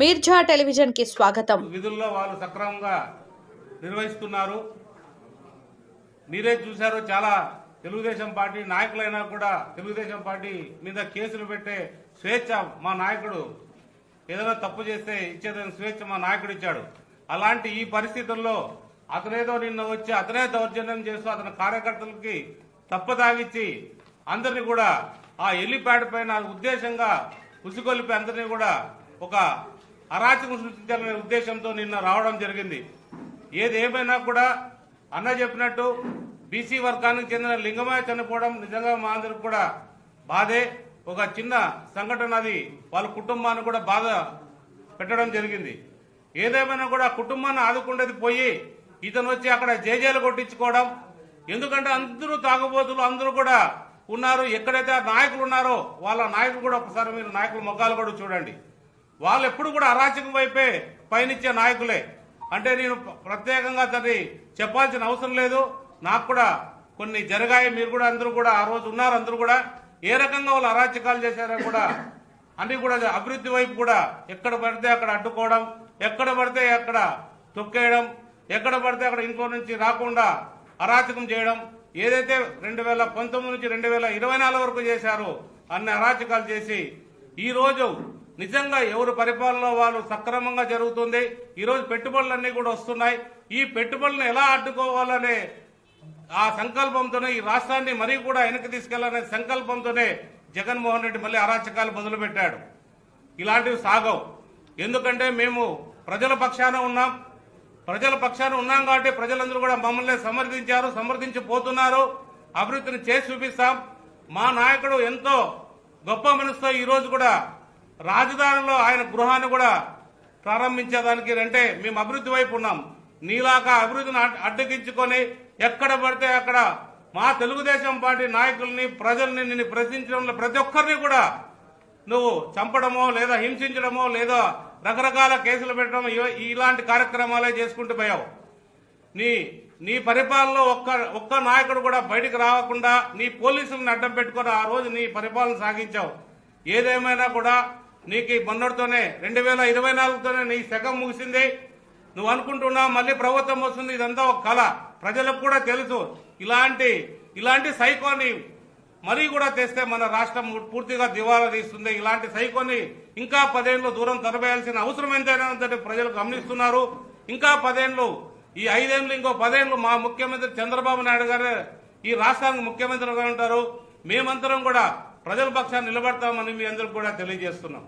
మీర్జా టెలివిజన్కి స్వాగతం. విధుల్లో వాళ్ళు సక్రమంగా నిర్వహిస్తున్నారు. మీరే చూశారు చాలా తెలుగుదేశం పార్టీ నాయకులైనా కూడా తెలుగుదేశం పార్టీ మీద కేసులు పెట్టే స్వేచ్ఛ మా నాయకుడు ఏదైనా తప్పు చేస్తే ఇచ్చేదని స్వేచ్ఛ మా నాయకుడు ఇచ్చాడు. అలాంటి ఈ పరిస్థితుల్లో అతనేదో నిన్న వచ్చి అతనే దౌర్జన్యం చేస్తూ అతని కార్యకర్తలకి తప్పదాగిచ్చి అందరినీ కూడా ఆ ఎల్లిప్యాడ్ పైన ఉద్దేశంగా ఉసుగొలిపి అందరినీ కూడా ఒక అరాచకం సృష్టించాలనే ఉద్దేశంతో నిన్న రావడం జరిగింది. ఏది ఏమైనా కూడా అన్న చెప్పినట్టు బీసీ వర్గానికి చెందిన లింగమయ్య చనిపోవడం నిజంగా మా అందరికి కూడా బాధే. ఒక చిన్న సంఘటన అది వాళ్ళ కుటుంబాన్ని కూడా బాధ పెట్టడం జరిగింది. ఏదేమైనా కూడా కుటుంబాన్ని ఆదుకుండేది పోయి ఇతను వచ్చి అక్కడ జేజేలు కొట్టించుకోవడం. ఎందుకంటే అందరూ తాగుబోతులు అందరూ కూడా ఉన్నారు. ఎక్కడైతే ఆ నాయకులు ఉన్నారో వాళ్ళ నాయకులు కూడా ఒకసారి మీరు నాయకుల మొగ్గాలు కూడా చూడండి. వాళ్ళు ఎప్పుడు కూడా అరాచకం వైపే పయనిచ్చే నాయకులే. అంటే నేను ప్రత్యేకంగా దాన్ని చెప్పాల్సిన అవసరం లేదు. నాకు కూడా కొన్ని జరిగాయి. మీరు కూడా అందరూ కూడా ఆ రోజు ఉన్నారు. అందరూ కూడా ఏ రకంగా వాళ్ళు అరాచకాలు చేశారో కూడా అన్ని కూడా అభివృద్ధి వైపు కూడా ఎక్కడ పడితే అక్కడ అడ్డుకోవడం ఎక్కడ పడితే అక్కడ తొక్కేయడం ఎక్కడ పడితే అక్కడ ఇంట్లో నుంచి రాకుండా అరాచకం చేయడం ఏదైతే రెండు వేల పంతొమ్మిది నుంచి రెండు వేల ఇరవై నాలుగు వరకు చేశారో అన్ని అరాచకాలు చేసి ఈ రోజు నిజంగా ఎవరు పరిపాలన వాళ్ళు సక్రమంగా జరుగుతుంది? ఈరోజు పెట్టుబడులన్నీ కూడా వస్తున్నాయి. ఈ పెట్టుబడులను ఎలా అడ్డుకోవాలనే ఆ సంకల్పంతోనే ఈ రాష్ట్రాన్ని మరీ కూడా వెనక్కి తీసుకెళ్ళాలనే సంకల్పంతోనే జగన్మోహన్ రెడ్డి మళ్ళీ అరాచకాలు మొదలుపెట్టాడు. ఇలాంటివి సాగవు. ఎందుకంటే మేము ప్రజల పక్షాన ఉన్నాం. ప్రజల పక్షాన ఉన్నాం కాబట్టి ప్రజలందరూ కూడా మమ్మల్ని సమర్థించారు సమర్థించిపోతున్నారు. అభివృద్ధిని చేసి చూపిస్తాం. మా నాయకుడు ఎంతో గొప్ప మనసుతో ఈ రోజు కూడా రాజధానిలో ఆయన గృహాన్ని కూడా ప్రారంభించేదానికి అంటే మేము అభివృద్ధి వైపు ఉన్నాం. నీలాగా అభివృద్ధిని అడ్- అడ్డగించుకొని ఎక్కడ పడితే అక్కడ మా తెలుగుదేశం పార్టీ నాయకుల్ని ప్రజల్ని నిన్ను ప్రశ్నించడంలో ప్రతి ఒక్కరిని కూడా నువ్వు చంపడమో లేదా హింసించడమో లేదా రకరకాల కేసులు పెట్టడం ఇలాంటి కార్యక్రమాలే చేసుకుంటూ పోయావు. నీ నీ పరిపాలనలో ఒక్క ఒక్క నాయకుడు కూడా బయటికి రాకుండా నీ పోలీసులను అడ్డం పెట్టుకొని ఆ రోజు నీ పరిపాలన సాగించావు. ఏదేమైనా కూడా నీకు ఈ మొన్నటితోనే రెండు వేల ఇరవై నాలుగుతోనే నీ సగం ముగిసింది. నువ్వు అనుకుంటున్నావు మళ్ళీ ప్రభుత్వం వస్తుంది ఇదంతా ఒక కళ ప్రజలకు కూడా తెలుసు. ఇలాంటి ఇలాంటి సైకోని మరీ కూడా తెస్తే మన రాష్ట్రం పూర్తిగా దివాలా తీస్తుంది. ఇలాంటి సైకోని ఇంకా పదేళ్ళు దూరం తరబేయాల్సిన అవసరం ఎంతైనా ప్రజలు గమనిస్తున్నారు. ఇంకా పదేళ్ళు ఈ ఐదేళ్ళు ఇంకో పదేళ్ళు మా ముఖ్యమంత్రి చంద్రబాబు నాయుడు గారు ఈ రాష్ట్రానికి ముఖ్యమంత్రిగా ఉంటారు. మేమంతరం కూడా ప్రజల పక్షాన్ని నిలబడతామని మీ అందరికి కూడా తెలియజేస్తున్నాం.